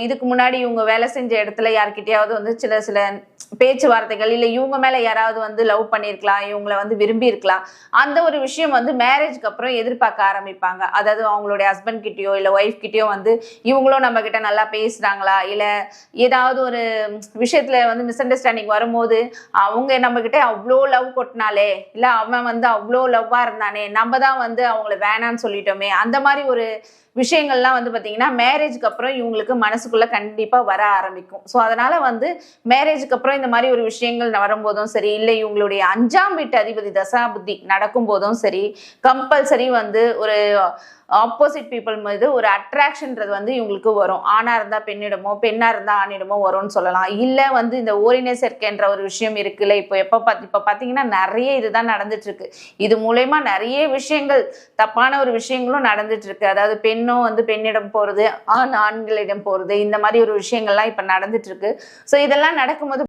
இதுக்கு முன்னாடி இவங்க வேலை செஞ்ச இடத்துல யார்கிட்டயாவது வந்து சில சில பேச்சுவார்த்தைகள் இல்லை இவங்க மேலே யாராவது வந்து லவ் பண்ணியிருக்கலாம் இவங்கள வந்து விரும்பியிருக்கலாம். அந்த ஒரு விஷயம் வந்து மேரேஜ்க்கு அப்புறம் எதிர்பார்க்க ஆரம்பிப்பாங்க. அதாவது அவங்களுடைய ஹஸ்பண்ட் கிட்டயோ இல்லை ஒய்ஃப் கிட்டயோ வந்து இவங்களும் நம்ம கிட்ட நல்லா பேசுகிறாங்களா இல்லை ஏதாவது ஒரு விஷயத்தில் வந்து மிஸ் அண்டர்ஸ்டாண்டிங் வரும்போது அவங்க நம்ம கிட்ட அவ்வளோ லவ் கொட்டினாலே இல்லை அவன் வந்து அவ்வளோ லவ்வாக இருந்தானே நம்ம தான் வந்து அவங்கள வேணான்னு சொல்லிட்டோமே அந்த மாதிரி ஒரு விஷயங்கள்லாம் வந்து பார்த்தீங்கன்னா மேரேஜ்க்கு அப்புறம் இவங்களுக்கு மனசுக்குள்ளே கண்டிப்பாக வர ஆரம்பிக்கும். ஸோ அதனால் வந்து மேரேஜுக்கு அப்புறம் இந்த மாதிரி ஒரு விஷயங்கள் வரும்போதும் சரி இல்லை இவங்களுடைய அஞ்சாம் வீட்டு அதிபதி தசாபுத்தி நடக்கும் போதும் சரி கம்பல்சரி வந்து ஒரு ஆப்போசிட் பீப்புள் மீது ஒரு அட்ராக்ஷன்றது வந்து இவங்களுக்கு வரும். ஆணாக இருந்தால் பெண்ணிடமோ பெண்ணாக இருந்தால் ஆணிடமோ வரும்னு சொல்லலாம். இல்லை வந்து இந்த ஓரினை சேர்க்கைன்ற ஒரு விஷயம் இருக்குல்ல. இப்போ எப்போ பார்த்து இப்போ பார்த்தீங்கன்னா நிறைய இதுதான் நடந்துட்டுருக்கு. இது மூலயமா நிறைய விஷயங்கள் தப்பான ஒரு விஷயங்களும் நடந்துட்டுருக்கு. அதாவது பெண்ணும் வந்து பெண்ணிடம் போகிறது ஆண் ஆண்களிடம் போகிறது இந்த மாதிரி ஒரு விஷயங்கள்லாம் இப்போ நடந்துட்டுருக்கு. ஸோ இதெல்லாம் நடக்கும்போது